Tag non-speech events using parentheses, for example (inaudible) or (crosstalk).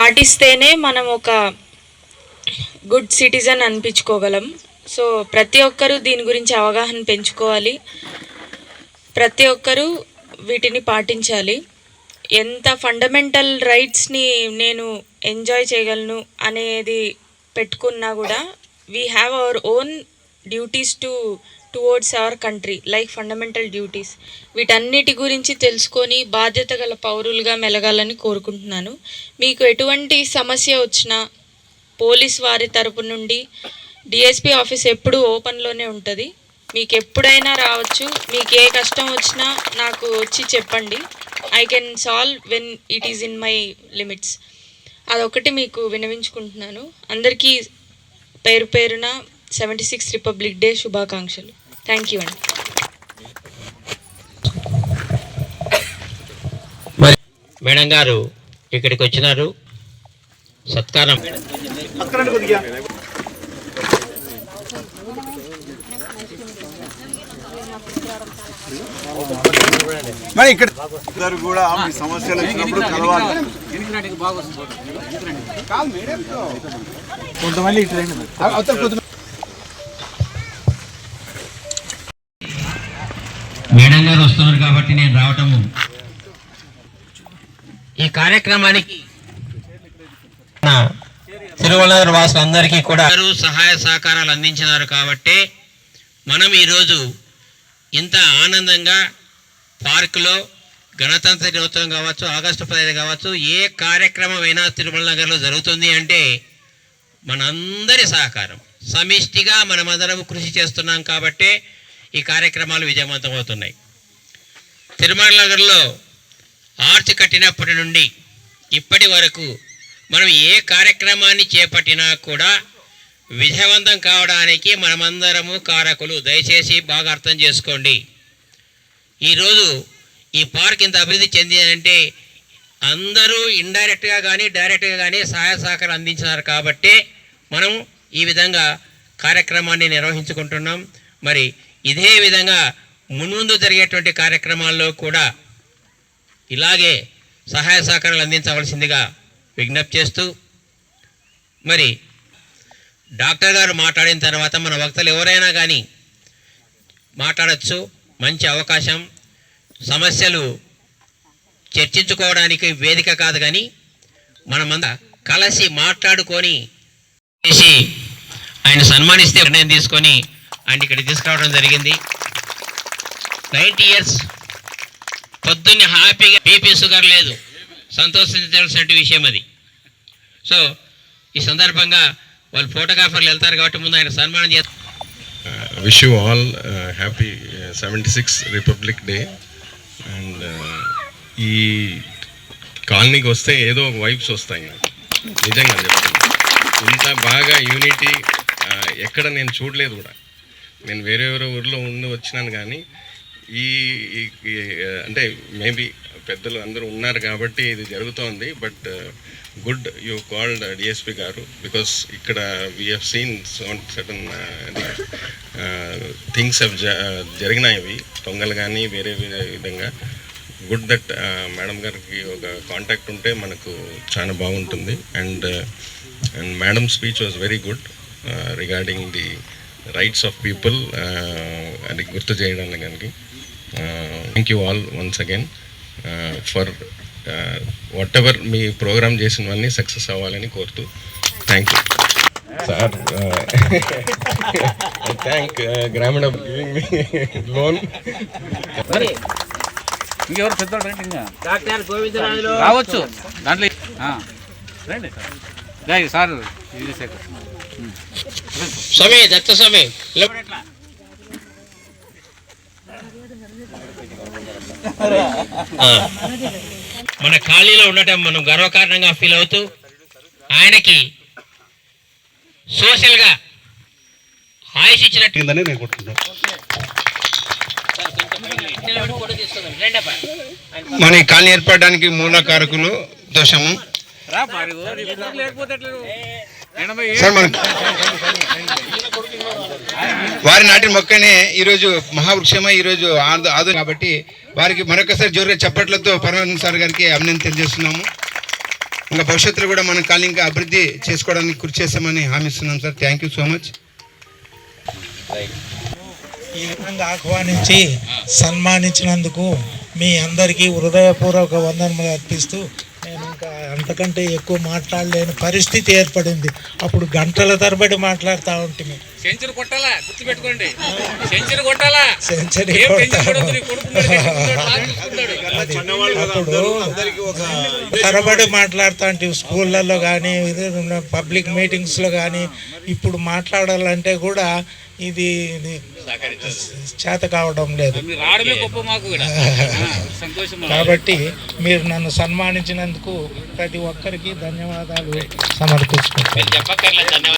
పాటిస్తేనే మనం ఒక గుడ్ సిటిజన్ అనిపించుకోగలం. సో ప్రతి ఒక్కరూ దీని గురించి అవగాహన పెంచుకోవాలి. ప్రతి ఒక్కరూ వీటిని పాటించాలి. ఎంత ఫండమెంటల్ రైట్స్ని నేను ఎంజాయ్ చేయగలను అనేది పెట్టుకున్నా కూడా we have our own duties to towards our country like fundamental duties వీటన్నిటి గురించి తెలుసుకొని బాధ్యత గల పౌరులుగా మెలగాలని కోరుకుంటున్నాను. మీకు ఎటువంటి సమస్య వచ్చినా పోలీస్ వారి తరపు నుండి డిఎస్పి ఆఫీస్ ఎప్పుడూ ఓపెన్లోనే ఉంటుంది. మీకు ఎప్పుడైనా రావచ్చు. మీకు ఏ కష్టం వచ్చినా నాకు వచ్చి చెప్పండి. I can solve when it is in my limits అదొకటి మీకు వినవించుకుంటున్నాను. అందరికీ పేరు పేరున సెవెంటీ సిక్స్ రిపబ్లిక్ డే శుభాకాంక్షలు థ్యాంక్ యూ అండి మేడం గారు ఇక్కడికి వచ్చినారు. సత్కారం. మరి ఇక్కడ ఇద్దరు కూడా మీ సమస్యలు వచ్చినప్పుడు కలవాలి. కొంతమంది మేడం గారు వస్తున్నారు కాబట్టి నేను రావటము ఈ కార్యక్రమానికి తిరువనగర్ వాసులందరికీ కూడా సహాయ సహకారాలు అందించినారు కాబట్టి మనం ఈరోజు ఇంత ఆనందంగా పార్కులో గణతంత్ర దినోత్సవం కావచ్చు ఆగస్టు పదిహేను కావచ్చు ఏ కార్యక్రమం అయినా తిరుమల నగర్లో జరుగుతుంది అంటే మనందరి సహకారం. సమిష్టిగా మనమందరం కృషి చేస్తున్నాం కాబట్టే ఈ కార్యక్రమాలు విజయవంతం అవుతున్నాయి. తిరుమల నగర్లో ఆర్చ్ కట్టినప్పటి నుండి ఇప్పటి వరకు మనం ఏ కార్యక్రమాన్ని చేపట్టినా కూడా విజయవంతం కావడానికి మనమందరము కారకులు. దయచేసి బాగా అర్థం చేసుకోండి. ఈరోజు ఈ పార్క్ ఇంత అభివృద్ధి చెందిందంటే అందరూ ఇండైరెక్ట్గా కానీ డైరెక్ట్గా కానీ సహాయ సహకారం అందించినారు కాబట్టే మనం ఈ విధంగా కార్యక్రమాన్ని నిర్వహించుకుంటున్నాం. మరి ఇదే విధంగా మున్ముందు జరిగేటువంటి కార్యక్రమాల్లో కూడా ఇలాగే సహాయ సహకారాలు అందించవలసిందిగా విజ్ఞప్తి చేస్తూ మరి డాక్టర్ గారు మాట్లాడిన తర్వాత మన వక్తలు ఎవరైనా కానీ మాట్లాడచ్చు మంచి అవకాశం సమస్యలు చర్చించుకోవడానికి వేదిక కాదు కానీ మనమంతా కలిసి మాట్లాడుకొని చేసి ఆయన సన్మానిస్తే నిర్ణయం తీసుకొని ఆయన ఇక్కడ తీసుకురావడం జరిగింది. నైంటీ ఇయర్స్ పొద్దున్నే హ్యాపీగా బీపీ షుగర్ లేదు. సంతోషించాల్సిన విషయం అది. సో ఈ సందర్భంగా వాళ్ళు ఫోటోగ్రాఫర్లు వెళ్తారు కాబట్టి ముందు ఆయన సన్మానం చేస్తారు wish you all happy seventy six republic day and ఈ కాలనీకి వస్తే ఏదో ఒక వైబ్స్ వస్తాయి నాకు. నిజంగా చెప్తాను ఇంత బాగా యూనిటీ uh, ఎక్కడ నేను చూడలేదు కూడా. నేను వేరే వేరే ఊర్లో ఉండి వచ్చినాను కానీ ఈ అంటే మేబీ పెద్దలు అందరూ ఉన్నారు కాబట్టి ఇది జరుగుతోంది but good you called DSP గారు బికాస్ ఇక్కడ వీఎఫ్ సీన్ సడన్ థింగ్స్ అవి జరిగినాయి అవి దొంగలు కానీ వేరే వేరే విధంగా. గుడ్ దట్ మేడం గారికి ఒక కాంటాక్ట్ ఉంటే మనకు చాలా బాగుంటుంది and and madam speech was very good regarding the rights of people అది గుర్తు చేయడానికి కనుక thank you all once again for whatever me programme చేసినవన్నీ సక్సెస్ అవ్వాలని కోరుతూ థ్యాంక్ యూ సార్ థ్యాంక్ గ్రామీణ గివింగ్ మీ లోన్ ఇంకెవరు డాక్టర్ గోవిందరాజులు. రావచ్చు. దాంట్లో రండి సార్. ఇది శేఖర్ స్వామి దత్త స్వామి. మన ఖాళీలో ఉండటం మనం గర్వకారణంగా ఫీల్ అవుతూ ఆయనకి సోషల్గా ఆయుష్ ఇచ్చినట్టు నేను కొట్టుకుంటాను మన ఈ కాలనీ ఏర్పడడానికి మూల కారకులు దోషము. సార్ మనం వారి నాటిన మొక్కనే ఈరోజు మహావృక్షమై ఈరోజు ఆదు ఆదు కాబట్టి వారికి మరొకసారి జోరుగా చప్పట్లతో పరమానంద సార్ గారికి అభినందన తెలియజేస్తున్నాము. ఇంకా భవిష్యత్తులో కూడా మన కాలనీ ఇంకా అభివృద్ధి చేసుకోవడానికి కృషి చేస్తామని హామీ ఇస్తున్నాం sir. Thank you so much ఈ విధంగా ఆహ్వానించి సన్మానించినందుకు మీ అందరికీ హృదయపూర్వక వందనములు అర్పిస్తూ అంతకంటే ఎక్కువ మాట్లాడలేని పరిస్థితి ఏర్పడింది. అప్పుడు గంటల తరబడి మాట్లాడుతూ ఉంటుంది సెంచరీ కొట్టాలా? గుర్తు పెట్టుకోండి సెంచరీ కొట్టాలా? సెంచరీ. అప్పుడు తరబడి మాట్లాడుతా అంటే స్కూళ్ళల్లో కానీ పబ్లిక్ మీటింగ్స్లో కానీ ఇప్పుడు మాట్లాడాలంటే కూడా ఇది చేత కావడం లేదు. మీరు రావడమే గొప్ప మాకు కూడా. (laughs) ఆ, సంతోషం కాబట్టి మీరు నన్ను సన్మానించినందుకు ప్రతి ఒక్కరికి ధన్యవాదాలు సమర్పించుకుంటాను